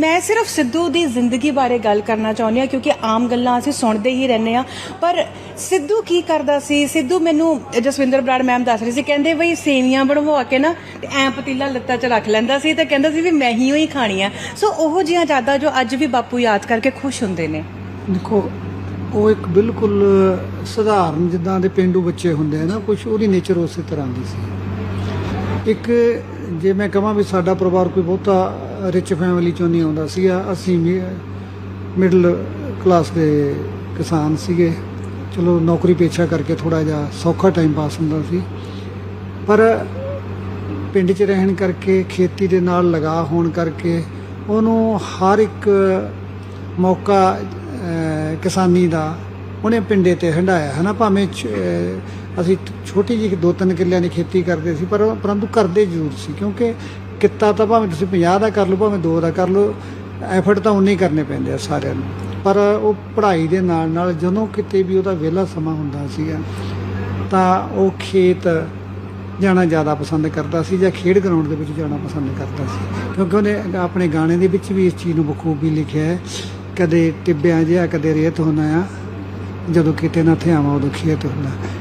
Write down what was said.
ਮੈਂ ਸਿਰਫ ਸਿੱਧੂ ਦੀ ਜ਼ਿੰਦਗੀ ਬਾਰੇ ਗੱਲ ਕਰਨਾ ਚਾਹੁੰਦੀ ਹਾਂ, ਕਿਉਂਕਿ ਆਮ ਗੱਲਾਂ ਅਸੀਂ ਸੁਣਦੇ ਹੀ ਰਹਿੰਦੇ ਆ ਪਰ ਸਿੱਧੂ ਕੀ ਕਰਦਾ ਸੀ? ਸਿੱਧੂ ਮੈਨੂੰ ਜਸਵਿੰਦਰ ਬਰਾੜ ਮੈਮ ਦੱਸ ਰਹੀ ਸੀ, ਕਹਿੰਦੇ ਬਈ ਸੇਵੀਆਂ ਬਣਵਾ ਕੇ ਨਾ ਤੇ ਐ ਪਤੀਲਾ ਲੱਤਾਂ 'ਚ ਰੱਖ ਲੈਂਦਾ ਸੀ ਤੇ ਕਹਿੰਦਾ ਸੀ ਵੀ ਮੈਂ ਹੀ ਹੀ ਖਾਣੀ ਖਾਣੀਆਂ ਸੋ ਉਹ ਜਿਹੀਆਂ ਯਾਦਾਂ ਜੋ ਅੱਜ ਵੀ ਬਾਪੂ ਯਾਦ ਕਰਕੇ ਖੁਸ਼ ਹੁੰਦੇ ਨੇ। ਦੇਖੋ, ਉਹ ਇੱਕ ਬਿਲਕੁਲ ਸਧਾਰਨ ਜਿੱਦਾਂ ਦੇ ਪਿੰਡੂ ਬੱਚੇ ਹੁੰਦੇ ਆ ਨਾ ਕੁਝ ਉਹਦੀ ਨੇਚਰ ਉਸੇ ਤਰ੍ਹਾਂ ਦੀ ਸੀ। ਇੱਕ ਜੇ ਮੈਂ ਕਹਾਂ ਵੀ ਸਾਡਾ ਪਰਿਵਾਰ ਕੋਈ ਬਹੁਤਾ ਰਿਚ ਫੈਮਿਲੀ ਚੋਂ ਨਹੀਂ ਆਉਂਦਾ ਸੀਗਾ, ਅਸੀਂ ਮਿਡਲ ਕਲਾਸ ਦੇ ਕਿਸਾਨ ਸੀਗੇ। ਚਲੋ ਨੌਕਰੀ ਪੇਸ਼ਾ ਕਰਕੇ ਥੋੜਾ ਜਿਹਾ ਸੌਖਾ ਟਾਈਮ ਪਾਸ ਹੁੰਦਾ ਸੀ। ਪਰ ਪਿੰਡ 'ਚ ਰਹਿਣ ਕਰਕੇ, ਖੇਤੀ ਦੇ ਨਾਲ ਲਗਾ ਹੋਣ ਕਰਕੇ ਉਹਨੂੰ ਹਰ ਇੱਕ ਮੌਕਾ ਕਿਸਾਨੀ ਦਾ ਉਹਨੇ ਪਿੰਡੇ ਤੇ ਹੰਡਾਇਆ ਹੈ ਨਾ ਭਾਵੇਂ ਅਸੀਂ ਛੋਟੀ ਜਿਹੀ ਦੋ ਤਿੰਨ ਕਿੱਲਿਆਂ ਦੀ ਖੇਤੀ ਕਰਦੇ ਸੀ, ਪਰ ਪਰੰਤੂ ਕਰਦੇ ਜ਼ਰੂਰ ਸੀ, ਕਿਉਂਕਿ ਕਿੱਤਾ ਤਾਂ ਭਾਵੇਂ ਤੁਸੀਂ 50 ਦਾ ਕਰ ਲਓ, ਭਾਵੇਂ 2 ਦਾ ਕਰ ਲਓ ਐਫਰਟ ਤਾਂ ਉਨੇ ਹੀ ਕਰਨੇ ਪੈਂਦੇ ਆ ਸਾਰਿਆਂ ਨੂੰ। ਪਰ ਉਹ ਪੜ੍ਹਾਈ ਦੇ ਨਾਲ ਨਾਲ ਜਦੋਂ ਕਿਤੇ ਵੀ ਉਹਦਾ ਵਿਹਲਾ ਸਮਾਂ ਹੁੰਦਾ ਸੀਗਾ, ਤਾਂ ਉਹ ਖੇਤ ਜਾਣਾ ਜ਼ਿਆਦਾ ਪਸੰਦ ਕਰਦਾ ਸੀ ਜਾਂ ਖੇਡ ਗਰਾਊਂਡ ਦੇ ਵਿੱਚ ਜਾਣਾ ਪਸੰਦ ਕਰਦਾ ਸੀ। ਕਿਉਂਕਿ ਉਹਨੇ ਆਪਣੇ ਗਾਣੇ ਦੇ ਵਿੱਚ ਵੀ ਇਸ ਚੀਜ਼ ਨੂੰ ਬਖੂਬੀ ਲਿਖਿਆ ਹੈ, ਕਦੇ ਟਿੱਬਿਆਂ ਜਿਹਾ, ਕਦੇ ਰੇਤ ਹੁੰਦਾ ਆ, ਜਦੋਂ ਕਿਤੇ ਨਾ ਥਿਆਵਾਂ ਉਦੋਂ ਖੇਤ ਹੁੰਦਾ।